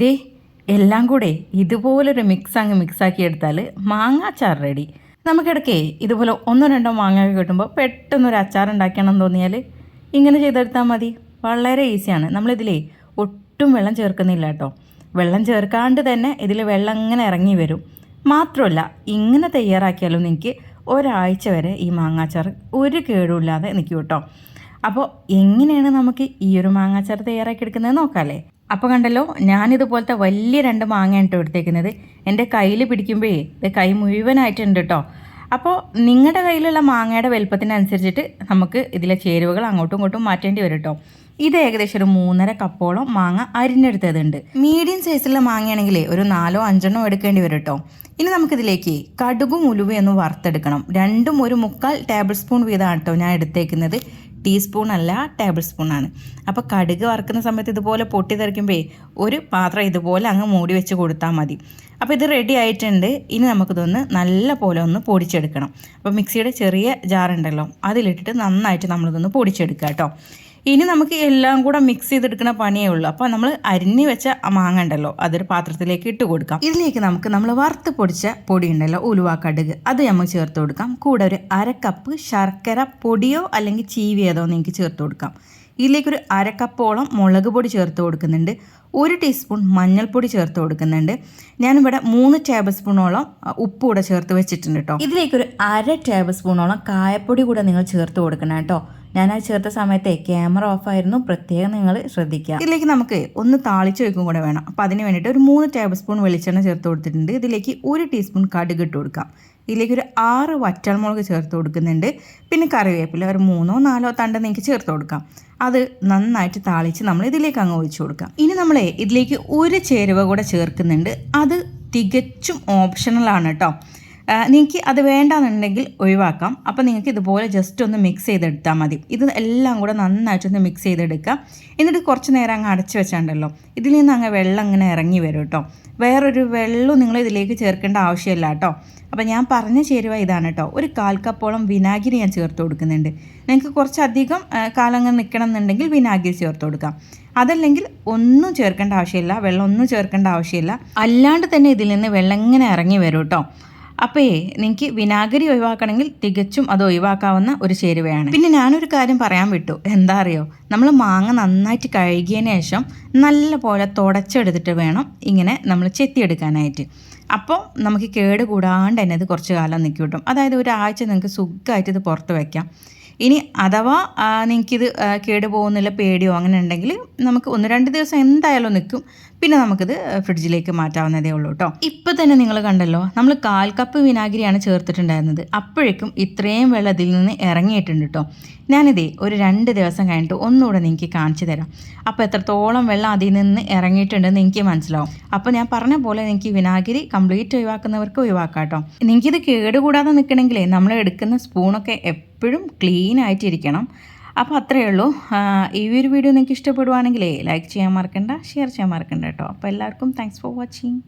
ദേ എല്ലാം കൂടെ ഇതുപോലൊരു മിക്സ് അങ്ങ് മിക്സാക്കി എടുത്താൽ മാങ്ങാച്ചാർ റെഡി നമുക്കിടയ്ക്ക് ഇതുപോലെ ഒന്നോ രണ്ടോ മാങ്ങ കിട്ടുമ്പോൾ പെട്ടെന്നൊരു അച്ചാർ ഉണ്ടാക്കണം തോന്നിയാൽ ഇങ്ങനെ ചെയ്തെടുത്താൽ മതി. വളരെ ഈസിയാണ് നമ്മളിതിലേ ഒട്ടും വെള്ളം ചേർക്കുന്നില്ല കേട്ടോ. വെള്ളം ചേർക്കാണ്ട് തന്നെ ഇതിൽ വെള്ളം ഇങ്ങനെ ഇറങ്ങി വരും. മാത്രമല്ല ഇങ്ങനെ തയ്യാറാക്കിയാലും നിങ്ങൾക്ക് ഒരാഴ്ച വരെ ഈ മാങ്ങാച്ചാർ ഒരു കേടുമില്ലാതെ നിൽക്കും കേട്ടോ. അപ്പോൾ എങ്ങനെയാണ് നമുക്ക് ഈ ഒരു മാങ്ങാച്ചാർ തയ്യാറാക്കി എടുക്കുന്നത് നോക്കാമല്ലേ അപ്പോൾ കണ്ടല്ലോ ഞാനിതുപോലത്തെ വലിയ രണ്ട് മാങ്ങ കേട്ടോ എടുത്തേക്കുന്നത്. എന്റെ കയ്യിൽ പിടിക്കുമ്പോഴേ ഇത് കൈ മുഴുവനായിട്ടുണ്ട് കേട്ടോ അപ്പോൾ നിങ്ങളുടെ കയ്യിലുള്ള മാങ്ങയുടെ വലുപ്പത്തിനനുസരിച്ചിട്ട് നമുക്ക് ഇതിലെ ചേരുവകൾ അങ്ങോട്ടും ഇങ്ങോട്ടും മാറ്റേണ്ടി വരും കേട്ടോ ഇത് ഏകദേശം ഒരു മൂന്നര കപ്പോളം മാങ്ങ അരിഞ്ഞെടുത്തതുണ്ട്. മീഡിയം സൈസിലുള്ള മാങ്ങയാണെങ്കിൽ ഒരു നാലോ അഞ്ചെണ്ണോ എടുക്കേണ്ടി വരും കേട്ടോ ഇനി നമുക്കിതിലേക്ക് കടുകും ഉലുവയൊന്നും വറുത്തെടുക്കണം. രണ്ടും ഒരു മുക്കാൽ ടേബിൾ സ്പൂൺ വീതമാണ് കേട്ടോ ഞാൻ എടുത്തേക്കുന്നത്. ടീസ്പൂൺ അല്ല ടേബിൾ സ്പൂൺ ആണ് അപ്പോൾ കടുക് വറുക്കുന്ന സമയത്ത് ഇതുപോലെ പൊട്ടി തെറിക്കുമ്പോൾ ഒരു പാത്രം ഇതുപോലെ അങ്ങ് മൂടി വെച്ച് കൊടുത്താൽ മതി. അപ്പോൾ ഇത് റെഡി ആയിട്ടുണ്ട്. ഇനി നമുക്കിതൊന്ന് നല്ല പോലെ ഒന്ന് പൊടിച്ചെടുക്കണം. അപ്പോൾ മിക്സിയുടെ ചെറിയ ജാറുണ്ടല്ലോ അതിലിട്ടിട്ട് നന്നായിട്ട് നമ്മളിതൊന്ന് പൊടിച്ചെടുക്കുക കേട്ടോ ഇനി നമുക്ക് എല്ലാം കൂടെ മിക്സ് ചെയ്തെടുക്കുന്ന പണിയേ ഉള്ളൂ. അപ്പോൾ നമ്മൾ അരിഞ്ഞു വെച്ച മാങ്ങ ഉണ്ടല്ലോ അതൊരു പാത്രത്തിലേക്ക് ഇട്ട് കൊടുക്കാം. ഇതിലേക്ക് നമുക്ക് നമ്മൾ വറുത്ത് പൊടിച്ച പൊടി ഉണ്ടല്ലോ ഉലുവ കടുക് അത് നമുക്ക് ചേർത്ത് കൊടുക്കാം. കൂടെ ഒരു അര കപ്പ് ശർക്കര പൊടിയോ അല്ലെങ്കിൽ ചീവിയതോ നിങ്ങൾക്ക് ചേർത്ത് കൊടുക്കാം. ഇതിലേക്ക് ഒരു അര കപ്പോളം മുളക് പൊടി ചേർത്ത് കൊടുക്കുന്നുണ്ട്. ഒരു ടീസ്പൂൺ മഞ്ഞൾപ്പൊടി ചേർത്ത് കൊടുക്കുന്നുണ്ട്. ഞാനിവിടെ മൂന്ന് ടേബിൾ സ്പൂണോളം ഉപ്പ് കൂടെ ചേർത്ത് വെച്ചിട്ടുണ്ട് കേട്ടോ ഇതിലേക്കൊരു അര ടേബിൾ സ്പൂണോളം കായപ്പൊടി കൂടെ നിങ്ങൾ ചേർത്ത് കൊടുക്കണം കേട്ടോ ഞാൻ ആ ചേർത്ത സമയത്തെ ക്യാമറ ഓഫായിരുന്നു. പ്രത്യേകം നിങ്ങൾ ശ്രദ്ധിക്കുക. ഇതിലേക്ക് നമുക്ക് ഒന്ന് താളിച്ച് വെക്കും കൂടെ വേണം. അപ്പോൾ അതിന് വേണ്ടിയിട്ട് ഒരു മൂന്ന് ടേബിൾ സ്പൂൺ വെളിച്ചെണ്ണ ചേർത്ത് കൊടുത്തിട്ടുണ്ട്. ഇതിലേക്ക് ഒരു ടീസ്പൂൺ കടുക് ഇട്ട് കൊടുക്കാം. ഇതിലേക്ക് ഒരു ആറ് വറ്റൽമുളക് ചേർത്ത് കൊടുക്കുന്നുണ്ട്. പിന്നെ കറിവേപ്പില ഒരു മൂന്നോ നാലോ തണ്ട് നിങ്ങൾക്ക് ചേർത്ത് കൊടുക്കാം. അത് നന്നായിട്ട് താളിച്ച് നമ്മൾ ഇതിലേക്ക് അങ്ങ് ഒഴിച്ചു കൊടുക്കാം. ഇനി നമ്മളെ ഇതിലേക്ക് ഒരു ചേരുവ കൂടെ ചേർക്കുന്നുണ്ട്. അത് തികച്ചും ഓപ്ഷണലാണ് കേട്ടോ. നിങ്ങൾക്ക് അത് വേണ്ടാന്നുണ്ടെങ്കിൽ ഒഴിവാക്കാം. അപ്പോൾ നിങ്ങൾക്ക് ഇതുപോലെ ജസ്റ്റ് ഒന്ന് മിക്സ് ചെയ്തെടുത്താൽ മതി. ഇത് എല്ലാം കൂടെ നന്നായിട്ടൊന്ന് മിക്സ് ചെയ്തെടുക്കുക. എന്നിട്ട് കുറച്ച് നേരം അങ്ങ് അടച്ചു വെച്ചാണ്ടല്ലോ. ഇതിൽ നിന്ന് അങ്ങ് വെള്ളം അങ്ങനെ ഇറങ്ങി വരും കേട്ടോ വേറൊരു വെള്ളവും നിങ്ങൾ ഇതിലേക്ക് ചേർക്കേണ്ട ആവശ്യമില്ല കേട്ടോ അപ്പോൾ ഞാൻ പറഞ്ഞ ചേരുവ ഇതാണ് കേട്ടോ ഒരു കാൽ കപ്പോളം വിനാഗിരി ഞാൻ ചേർത്ത് കൊടുക്കുന്നുണ്ട്. നിങ്ങൾക്ക് കുറച്ചധികം കാലം അങ്ങ് നിൽക്കണം എന്നുണ്ടെങ്കിൽ വിനാഗിരി ചേർത്ത് കൊടുക്കാം. അതല്ലെങ്കിൽ ഒന്നും ചേർക്കേണ്ട ആവശ്യമില്ല. വെള്ളം ഒന്നും ചേർക്കേണ്ട ആവശ്യമില്ല. അല്ലാണ്ട് തന്നെ ഇതിൽ നിന്ന് വെള്ളം ഇങ്ങനെ ഇറങ്ങി വരും കേട്ടോ അപ്പോൾ നിങ്ങൾക്ക് വിനാഗിരി ഒഴിവാക്കണമെങ്കിൽ തികച്ചും അത് ഒഴിവാക്കാവുന്ന ഒരു ചേരുവയാണ്. പിന്നെ ഞാനൊരു കാര്യം പറയാൻ വിട്ടു. എന്താ അറിയോ? നമ്മൾ മാങ്ങ നന്നായിട്ട് കഴുകിയതിന് ശേഷം നല്ല പോലെ തുടച്ചെടുത്തിട്ട് വേണം ഇങ്ങനെ നമ്മൾ ചെത്തിയെടുക്കാനായിട്ട്. അപ്പോൾ നമുക്ക് കേട് കൂടാണ്ട് തന്നെ ഇത് കുറച്ച് കാലം നിൽക്കും കിട്ടും. അതായത് ഒരാഴ്ച നിങ്ങൾക്ക് സുഖമായിട്ട് ഇത് പുറത്ത് വയ്ക്കാം ഇനി അഥവാ നിങ്ങൾക്കിത് കേട് പോകുന്നില്ല പേടിയോ അങ്ങനെ ഉണ്ടെങ്കിൽ നമുക്ക് ഒന്ന് രണ്ട് ദിവസം എന്തായാലും നിൽക്കും. പിന്നെ നമുക്കിത് ഫ്രിഡ്ജിലേക്ക് മാറ്റാവുന്നതേ ഉള്ളൂ കേട്ടോ ഇപ്പം തന്നെ നിങ്ങൾ കണ്ടല്ലോ നമ്മൾ കാൽ കപ്പ് വിനാഗിരിയാണ് ചേർത്തിട്ടുണ്ടായിരുന്നത്. അപ്പോഴേക്കും ഇത്രയും വെള്ളം ഇതിൽ നിന്ന് ഇറങ്ങിയിട്ടുണ്ട് കേട്ടോ ഞാനിതേ ഒരു രണ്ട് ദിവസം കഴിഞ്ഞിട്ട് ഒന്നുകൂടെ നിങ്ങൾക്ക് കാണിച്ചു തരാം. അപ്പോൾ എത്രത്തോളം വെള്ളം അതിൽ നിന്ന് ഇറങ്ങിയിട്ടുണ്ടെന്ന് എനിക്ക് മനസ്സിലാവും. അപ്പോൾ ഞാൻ പറഞ്ഞ പോലെ നിങ്ങൾക്ക് വിനാഗിരി കംപ്ലീറ്റ് ഒഴിവാക്കുന്നവർക്ക് ഒഴിവാക്കാം കേട്ടോ നിങ്ങൾക്കിത് കേടുകൂടാതെ നിൽക്കണമെങ്കിലേ നമ്മൾ എടുക്കുന്ന സ്പൂണൊക്കെ എപ്പോഴും ക്ലീൻ ആയിട്ടിരിക്കണം. അപ്പോൾ അത്രയേ ഉള്ളൂ. ഈ ഒരു വീഡിയോ നിങ്ങൾക്ക് ഇഷ്ടപ്പെടുവാണെങ്കിലേ ലൈക്ക് ചെയ്യാൻ മറക്കണ്ട ഷെയർ ചെയ്യാൻ മറക്കണ്ട കേട്ടോ. അപ്പോൾ എല്ലാവർക്കും താങ്ക്സ് ഫോർ വാച്ചിങ്